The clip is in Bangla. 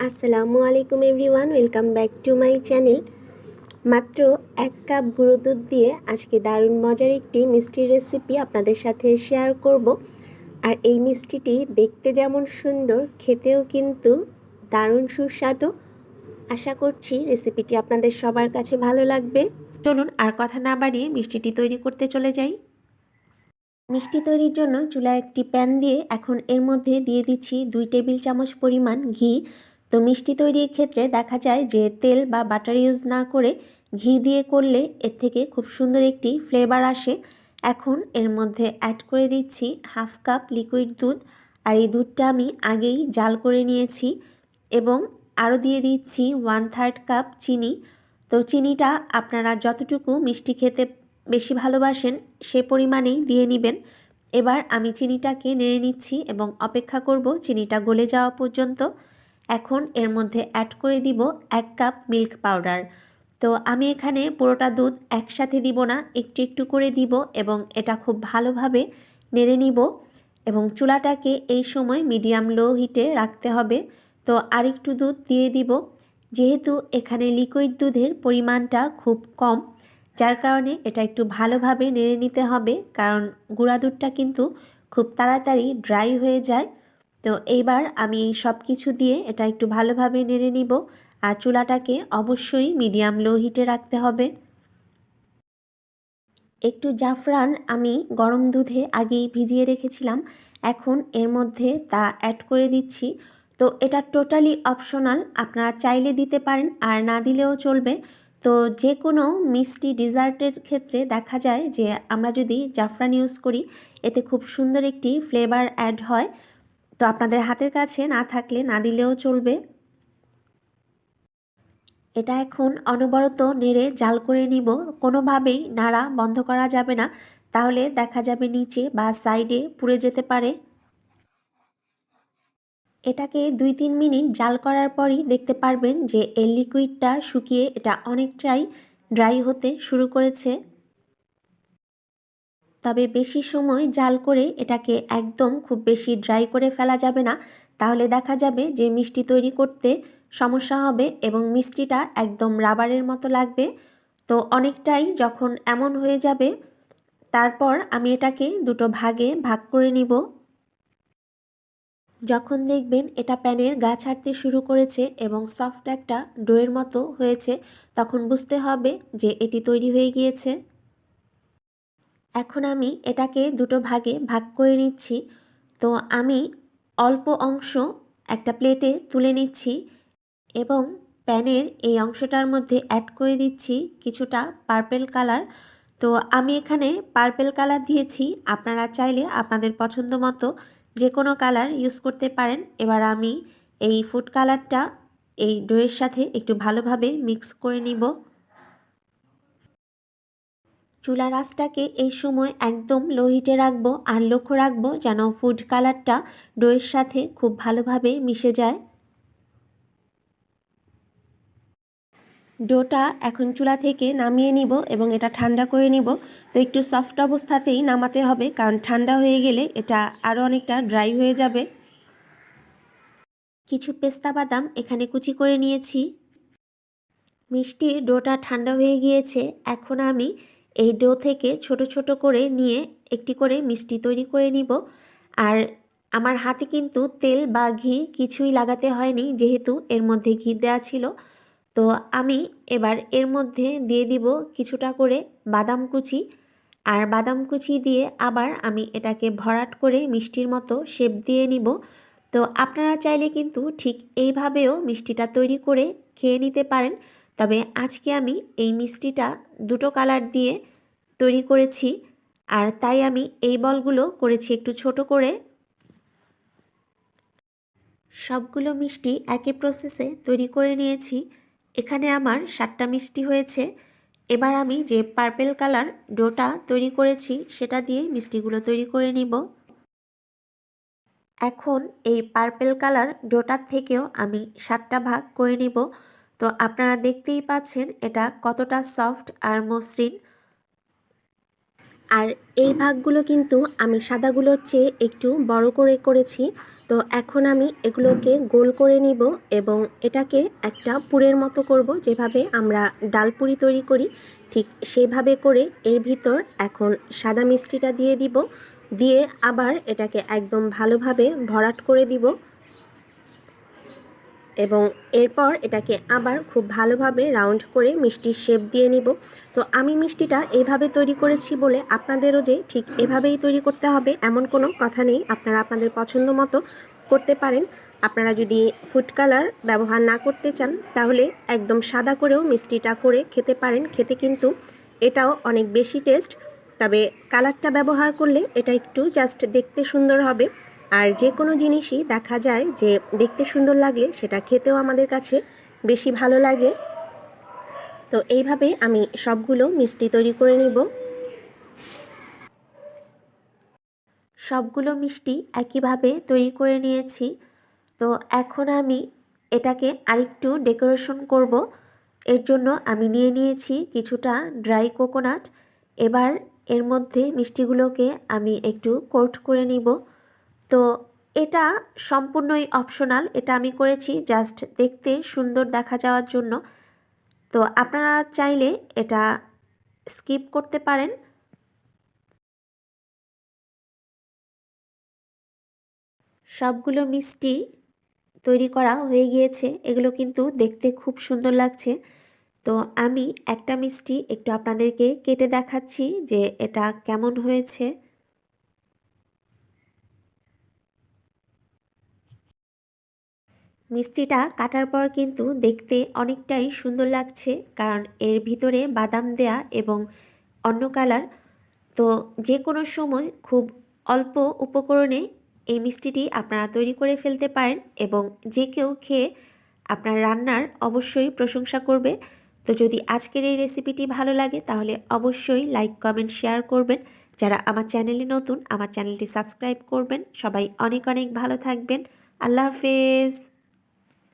আসসালামু আলাইকুম everyone, welcome back to my channel. মাত্র এক কাপ গুঁড়ো দুধ দিয়ে আজকে দারুণ মজার একটি মিষ্টির রেসিপি আপনাদের সাথে শেয়ার করব। আর এই মিষ্টিটি দেখতে যেমন সুন্দর, খেতেও কিন্তু দারুণ সুস্বাদু। আশা করছি রেসিপিটি আপনাদের সবার কাছে ভালো লাগবে। চলুন আর কথা না বাড়িয়ে মিষ্টিটি তৈরি করতে চলে যাই। মিষ্টি তৈরির জন্য চুলায় একটি প্যান দিয়ে এখন এর মধ্যে দিয়ে দিচ্ছি দুই টেবিল চামচ পরিমাণ ঘি তো মিষ্টি তৈরির ক্ষেত্রে দেখা যায় যে তেল বা বাটার ইউজ না করে ঘি দিয়ে করলে এর থেকে খুব সুন্দর একটি ফ্লেভার আসে। এখন এর মধ্যে অ্যাড করে দিচ্ছি হাফ কাপ লিকুইড দুধ আর এই দুধটা আমি আগেই জাল করে নিয়েছি এবং আরও দিয়ে দিচ্ছি ওয়ান থার্ড কাপ চিনি। তো চিনিটা আপনারা যতটুকু মিষ্টি খেতে বেশি ভালোবাসেন সে পরিমাণেই দিয়ে নেবেন। এবার আমি চিনিটাকে নেড়ে নিচ্ছি এবং অপেক্ষা করব চিনিটা গলে যাওয়া পর্যন্ত। এখন এর মধ্যে অ্যাড করে দিব এক কাপ মিল্ক পাউডার তো আমি এখানে পুরোটা দুধ একসাথে দিব না, একটু একটু করে দিব এবং এটা খুব ভালোভাবে নেড়ে নিব এবং চুলাটাকে এই সময় মিডিয়াম লো হিটে রাখতে হবে। তো আরেকটু দুধ দিয়ে দিব। যেহেতু এখানে লিকুইড দুধের পরিমাণটা খুব কম, যার কারণে এটা একটু ভালোভাবে নেড়ে নিতে হবে, কারণ গুঁড়া দুধটা কিন্তু খুব তাড়াতাড়ি ড্রাই হয়ে যায়। তো এইবার আমি এই সব কিছু দিয়ে এটা একটু ভালোভাবে নেড়ে নিব আর চুলাটাকে অবশ্যই মিডিয়াম লো হিটে রাখতে হবে। একটু জাফরান আমি গরম দুধে আগেই ভিজিয়ে রেখেছিলাম, এখন এর মধ্যে তা অ্যাড করে দিচ্ছি। তো এটা টোটালি অপশনাল আপনারা চাইলে দিতে পারেন আর না দিলেও চলবে। তো যে কোনো মিষ্টি ডিজার্টের ক্ষেত্রে দেখা যায় যে আমরা যদি জাফরান ইউজ করি, এতে খুব সুন্দর একটি ফ্লেভার অ্যাড হয়। তো আপনাদের হাতের কাছে না থাকলে না দিলেও চলবে। এটা এখন অনবরত নেড়ে জাল করে নিব। কোনোভাবেই নাড়া বন্ধ করা যাবে না। তাহলে দেখা যাবে নিচে বা সাইডে পুড়ে যেতে পারে। এটাকে দুই তিন মিনিট জাল করার পরই দেখতে পারবেন যে এই লিকুইডটা শুকিয়ে এটা অনেকটাই ড্রাই হতে শুরু করেছে। তবে বেশি সময় জাল করে এটাকে একদম খুব বেশি ড্রাই করে ফেলা যাবে না। তাহলে দেখা যাবে যে মিষ্টি তৈরি করতে সমস্যা হবে এবং মিষ্টিটা একদম রাবারের মতো লাগবে। তো অনেকটাই যখন এমন হয়ে যাবে, তারপর আমি এটাকে দুটো ভাগে ভাগ করে নিব। যখন দেখবেন এটা প্যানের গা ছাড়তে শুরু করেছে এবং সফট একটা ডোয়ের মতো হয়েছে, তখন বুঝতে হবে যে এটি তৈরি হয়ে গিয়েছে। এখন আমি এটাকে দুটো ভাগে ভাগ করে নিচ্ছি। তো আমি অল্প অংশ একটা প্লেটে তুলে নিচ্ছি এবং প্যানের এই অংশটার মধ্যে অ্যাড করে দিচ্ছি কিছুটা পার্পেল কালার তো আমি এখানে পার্পেল কালার দিয়েছি। আপনারা চাইলে আপনাদের পছন্দ মতো যে কোনো কালার ইউজ করতে পারেন। এবার আমি এই ফুড কালারটা এই ডোয়ের সাথে একটু ভালোভাবে মিক্স করে নিব। চুলা রাসটাকে এই সময় একদম লো হিটে রাখব আর লক্ষ্য রাখব যেন ফুড কালারটা ডোয়ের সাথে খুব ভালোভাবে মিশে যায়। ডোটা এখন চুলা থেকে নামিয়ে নিব এবং এটা ঠান্ডা করে নিব। তো একটু সফট অবস্থাতেই নামাতে হবে কারণ ঠান্ডা হয়ে গেলে এটা আরও অনেকটা ড্রাই হয়ে যাবে। কিছু পেস্তা বাদাম এখানে কুচি করে নিয়েছি। মিষ্টির ডোটা ঠান্ডা হয়ে গিয়েছে। এখন আমি এই ডো থেকে ছোট ছোট করে নিয়ে একটি করে মিষ্টি তৈরি করে নিব। আর আমার হাতে কিন্তু তেল বা ঘি কিছুই লাগাতে হয়নি, যেহেতু এর মধ্যে ঘি দেওয়া ছিল। তো আমি এবার এর মধ্যে দিয়ে দিব কিছুটা করে বাদাম কুচি। আর বাদাম কুচি দিয়ে আবার আমি এটাকে ভরাট করে মিষ্টির মতো শেপ দিয়ে নিব। তো আপনারা চাইলে কিন্তু ঠিক এইভাবেও মিষ্টিটা তৈরি করে খেয়ে নিতে পারেন। তবে আজকে আমি এই মিষ্টিটা দুটো কালার দিয়ে তৈরি করেছি, আর তাই আমি এই বলগুলো করেছি একটু ছোট করে। সবগুলো মিষ্টি একই প্রসেসে তৈরি করে নিয়েছি। এখানে আমার সাতটা মিষ্টি হয়েছে। এবার আমি যে পার্পেল কালার ডোটা তৈরি করেছি, সেটা দিয়ে মিষ্টিগুলো তৈরি করে নিব। এখন এই পার্পেল কালার ডোটার থেকেও আমি সাতটা ভাগ করে নিব। তো আপনারা দেখতেই পাচ্ছেন এটা কতটা সফট আর মসৃণ। আর এই ভাগগুলো কিন্তু আমি সাদাগুলোর চেয়ে একটু বড় করে করেছি। তো এখন আমি এগুলোকে গোল করে নিব এবং এটাকে একটা পুরের মতো করব যেভাবে আমরা ডালপুরি তৈরি করি। ঠিক সেভাবে করে এর ভিতর এখন সাদা মিষ্টিটা দিয়ে দিব। দিয়ে আবার এটাকে একদম ভালোভাবে ভরাট করে দিব। এবং এরপর এটাকে আবার খুব ভালোভাবে রাউন্ড করে মিষ্টির শেপ দিয়ে নিব। তো আমি মিষ্টিটা এইভাবে তৈরি করেছি বলে আপনাদেরও যে ঠিক এভাবেই তৈরি করতে হবে এমন কোনো কথা নেই। আপনারা আপনাদের পছন্দ মতো করতে পারেন। আপনারা যদি ফুড কালার ব্যবহার না করতে চান, তাহলে একদম সাদা করেও মিষ্টিটা করে খেতে পারেন। খেতে কিন্তু এটাও অনেক বেশি টেস্ট। তবে কালারটা ব্যবহার করলে এটা একটু জাস্ট দেখতে সুন্দর হবে। আর যে কোনো জিনিসই দেখা যায় যে দেখতে সুন্দর লাগলে সেটা খেতেও আমাদের কাছে বেশি ভালো লাগে। তো এইভাবে আমি সবগুলো মিষ্টি তৈরি করে নিব। সবগুলো মিষ্টি একইভাবে তৈরি করে নিয়েছি। তো এখন আমি এটাকে আরেকটু ডেকোরেশন করব। এর জন্য আমি নিয়ে নিয়েছি কিছুটা ড্রাই কোকোনাট। এবার এর মধ্যে মিষ্টিগুলোকে আমি একটু কোট করে নিব। তো এটা সম্পূর্ণই অপশনাল এটা আমি করেছি জাস্ট দেখতে সুন্দর দেখা যাওয়ার জন্য। তো আপনারা চাইলে এটা স্কিপ করতে পারেন। সবগুলো মিষ্টি তৈরি করা হয়ে গিয়েছে, এগুলো কিন্তু দেখতে খুব সুন্দর লাগছে। তো আমি একটা মিষ্টি একটু আপনাদেরকে কেটে দেখাচ্ছি যে এটা কেমন হয়েছে। মিষ্টিটা কাটার পর কিন্তু দেখতে অনেকটাই সুন্দর লাগছে, কারণ এর ভিতরে বাদাম দেয়া এবং অন্য কালার। তো যে কোনো সময় খুব অল্প উপকরণে এই মিষ্টিটি আপনারা তৈরি করে ফেলতে পারেন এবং যে কেউ খেয়ে আপনার রান্নার অবশ্যই প্রশংসা করবে। তো যদি আজকের এই রেসিপিটি ভালো লাগে তাহলে অবশ্যই লাইক, কমেন্ট, শেয়ার করবেন। যারা আমার চ্যানেলে নতুন, আমার চ্যানেলটি সাবস্ক্রাইব করবেন। সবাই অনেক অনেক ভালো থাকবেন। আল্লাহ হাফেজ।